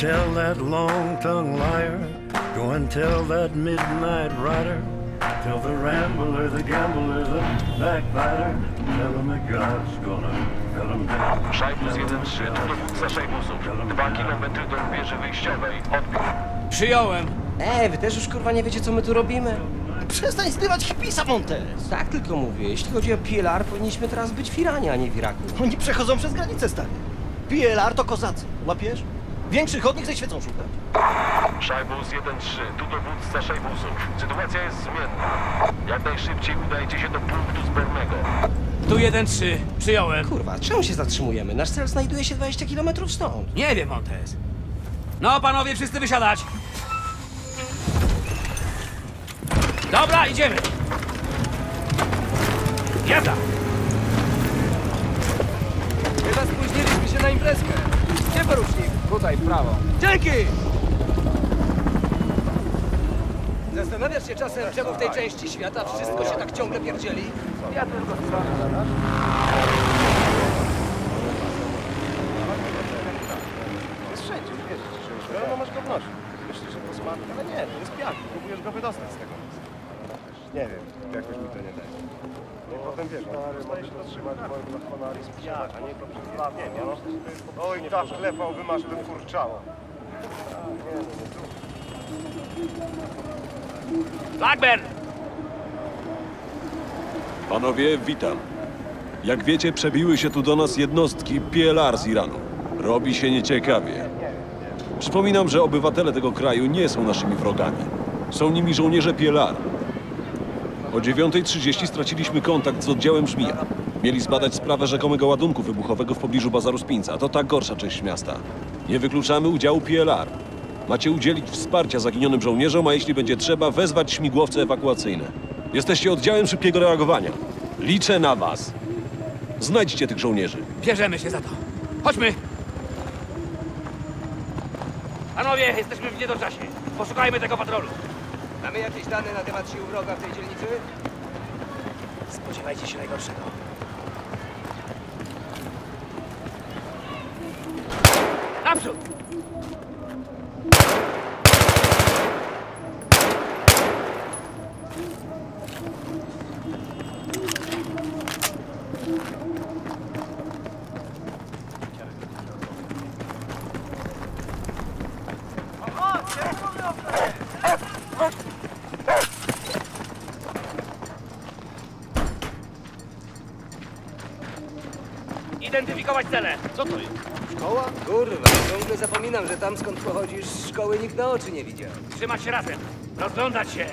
Tell that long-tongued liar. Go and tell that midnight rider. Tell the rambler, the gambler, the backbiter. Tell him that God's gonna. Szajbus 1-3, tu dowódca Szajbusów. Dwa kilometry do wieży wyjściowej. Odbiór. Przyjąłem. E, wy też już kurwa nie wiecie co my tu robimy? Przestań zbywać hipisa, Montes! Tak tylko mówię, jeśli chodzi o PLR, powinniśmy teraz być w Iranie, a nie w Iraku. Oni przechodzą przez granicę, stary. PLR to kozacy, łapiesz? Większych od nich ze świecą szukać. Szajbus 1-3, tu dowódca Szajbusów. Sytuacja jest zmienna. Jak najszybciej udajcie się do punktu zbornego. Tu 1-3. Przyjąłem. Kurwa, czemu się zatrzymujemy? Nasz cel znajduje się 20 km stąd. Nie wiem, Montes. No, panowie, wszyscy wysiadać. Dobra, idziemy. Jazda. Chyba spóźniliśmy się na imprezkę. Porucznik? Tutaj, w prawo. Dzięki! Zastanawiasz się czasem, czemu w tej części świata wszystko się tak ciągle pierdzieli? Ja tylko Jest wszędzie, wiesz, że no możesz go wnosić. Myślisz, że to smak, ale nie, to jest piach. Próbujesz go wydostać z tego. Nie wiem, jakoś mi to nie daje. No i potem wiesz, no, możesz dotrzymać mojego na honor i sprzedać, a nie to przez dwa dni, no. Oj, tak klepał, wymasz by kurczało. Blackburn! Panowie, witam. Jak wiecie, przebiły się tu do nas jednostki PLR z Iranu. Robi się nieciekawie. Przypominam, że obywatele tego kraju nie są naszymi wrogami. Są nimi żołnierze PLR. O 9.30 straciliśmy kontakt z oddziałem Żmija. Mieli zbadać sprawę rzekomego ładunku wybuchowego w pobliżu bazaru Spinca. To ta gorsza część miasta. Nie wykluczamy udziału PLR. Macie udzielić wsparcia zaginionym żołnierzom, a jeśli będzie trzeba, wezwać śmigłowce ewakuacyjne. Jesteście oddziałem szybkiego reagowania. Liczę na was. Znajdźcie tych żołnierzy. Bierzemy się za to. Chodźmy. Panowie, jesteśmy w niedoczasie. Poszukajmy tego patrolu. Mamy jakieś dane na temat sił wroga w tej dzielnicy? Spodziewajcie się najgorszego. Naprzód! Cele. Co to jest? Szkoła? Kurwa, ciągle zapominam, że tam skąd pochodzisz, szkoły nikt na oczy nie widział. Trzymać się razem. Rozglądać się.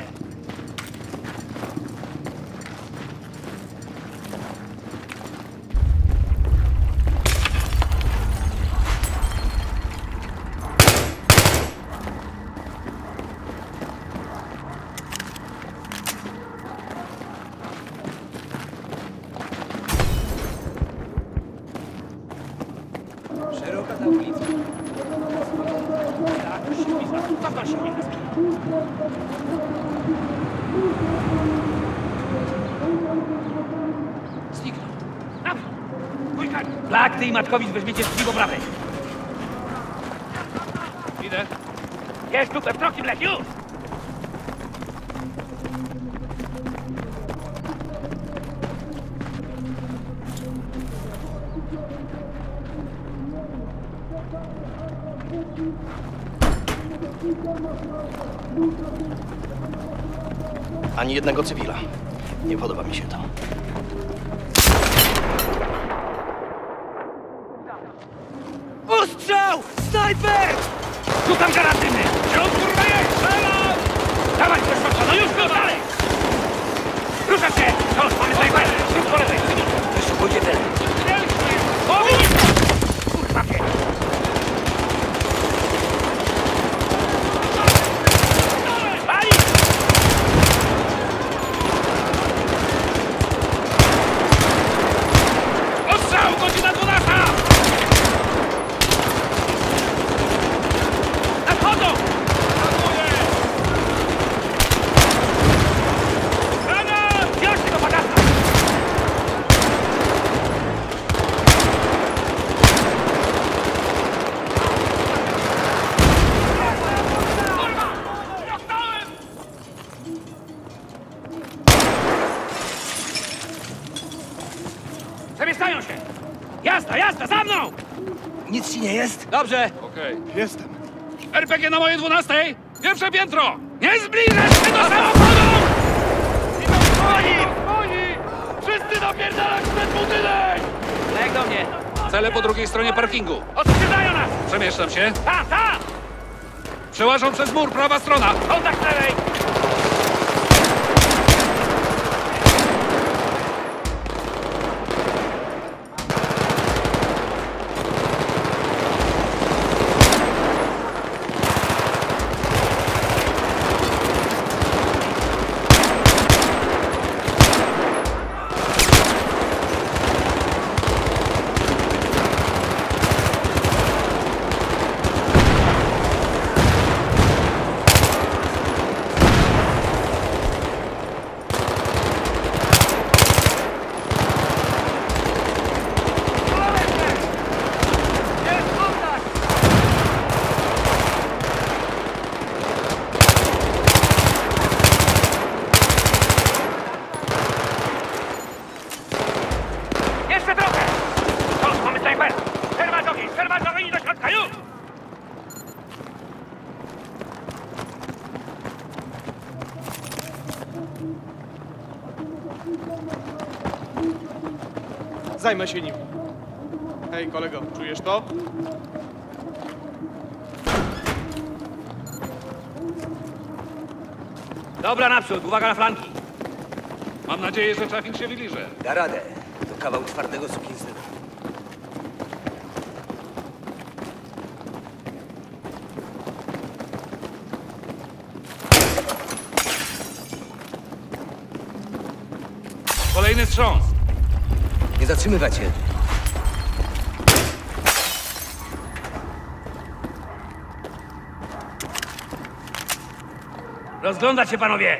Ta ulica. Tak, silnik. Cofnął silnik. Zniknął. Naprzód. Dwójka. Black, ty i Matkowicz weźmiecie po prawej. Idę. Jest tu, wproki, Black, już! Ani jednego cywila. Nie podoba mi się to. Ostrzał! Snajper! Rzucam garatyny! Gdzie on kurwa jest? Strzelam! Dawaj, proszę, no już go dalej! Ruszać się! Wciąż mamy snajper! Rzuć po lewej! Wyszukujcie ten! Powiedz! Kurwa pies! Pali! Ostrzał! Godzina 12! Nadchodzą! Przemieszczają się! Jazda, jazda, za mną! Nic ci nie jest? Dobrze. Okej. Jestem. RPG na mojej dwunastej! Pierwsze piętro! Nie zbliżać się do samochodu! Oni! Oni! Wszyscy napierdalać przed budynek! Jak do mnie? Cele po drugiej stronie parkingu. Odkrzydają nas! Przemieszczam się. Tam, tam! Przełażą przez mur, prawa strona. Kontakt lewej! Zajmę się nim. Hej, kolego, czujesz to? Dobra, naprzód! Uwaga na flanki! Mam nadzieję, że trafik się wyliże. Da radę. To kawał twardego sukinsyna. Kolejny wstrząs! Zatrzymywać się. Rozglądać się, panowie!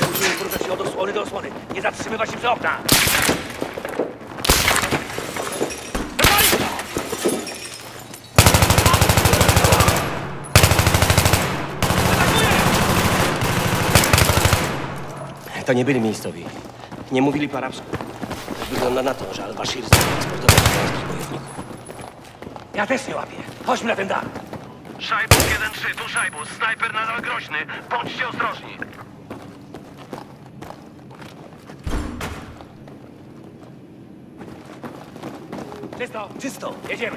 Musimy poruszać się od osłony do osłony. Nie zatrzymywać się przy oknach. To nie byli miejscowi. Nie mówili po arabsku. Wygląda na to, że Al-Bashir transportował afgańskich bojowników. Ja też nie łapię. Chodźmy na ten dach. Szajbus 1-3, tu Szajbus. Snajper nadal groźny. Bądźcie ostrożni. Czysto. Czysto. Jedziemy.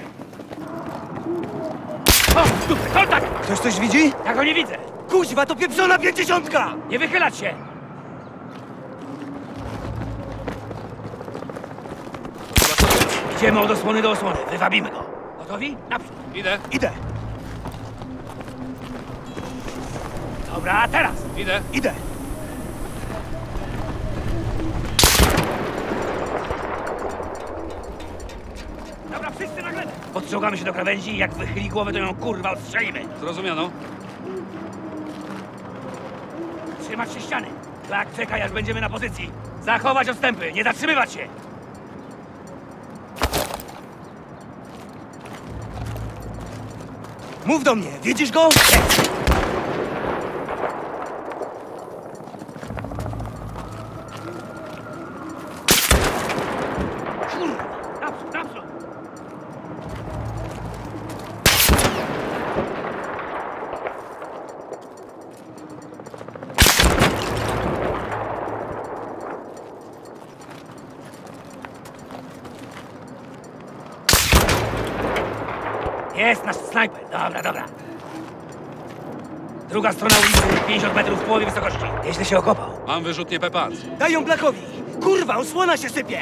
O, dupy, kontakt! Ktoś coś widzi? Ja go nie widzę. Kuźwa, to pieprzona pięćdziesiątka! Nie wychylać się! Idziemy od osłony do osłony. Wywabimy go. Gotowi? Naprzód. Idę. Idę, Dobra, teraz. idę. Idę. Dobra, wszyscy na glebę. Podciągamy się do krawędzi i jak wychyli głowę, to ją kurwa ostrzelimy. Zrozumiano. Trzymać się ściany. Tak, czekaj, aż będziemy na pozycji. Zachować odstępy, nie zatrzymywać się. Mów do mnie, widzisz go? Jest nasz snajper. Dobra, dobra. Druga strona ulicy, 50 metrów w połowie wysokości. Nieźle się okopał. Mam wyrzutnie Pepans. Daj ją Blackowi! Kurwa, osłona się sypie!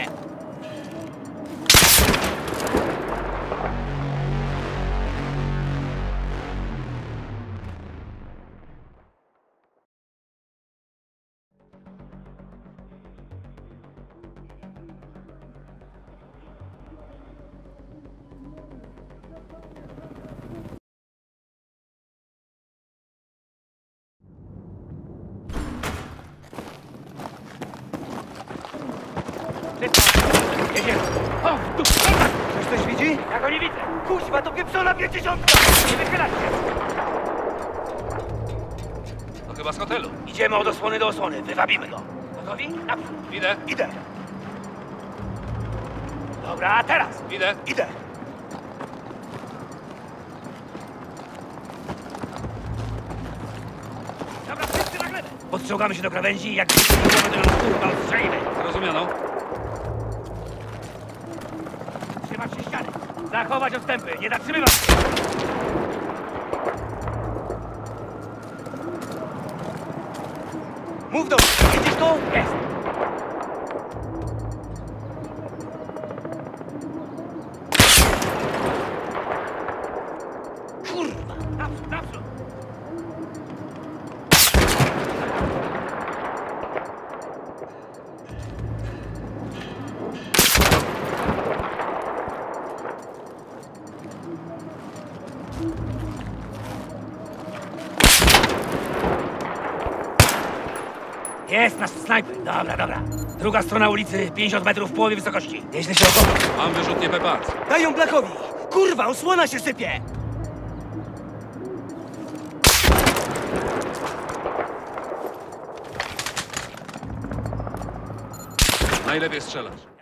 Widzę. Kuźwa, to pieprzona pięćdziesiątka! Nie wychylać się. To chyba z hotelu. Idziemy od osłony do osłony, wywabimy go. Gotowi? Naprzód. Idę, Idę. Dobra, a teraz. idę. Idę. Dobra, wszyscy na glebę. Podciągamy się do krawędzi i jak. Zrozumiano. Zachować odstępy, nie zatrzymywać. Mów do mnie! Widzisz to? Jest. Jest nasz snajper. Dobra, dobra. Druga strona ulicy, 50 metrów w połowie wysokości. Nieźle się okopał. Mam wyrzutnie Pepac. Daj ją Blackowi! Kurwa, osłona się sypie! Najlepiej strzelasz.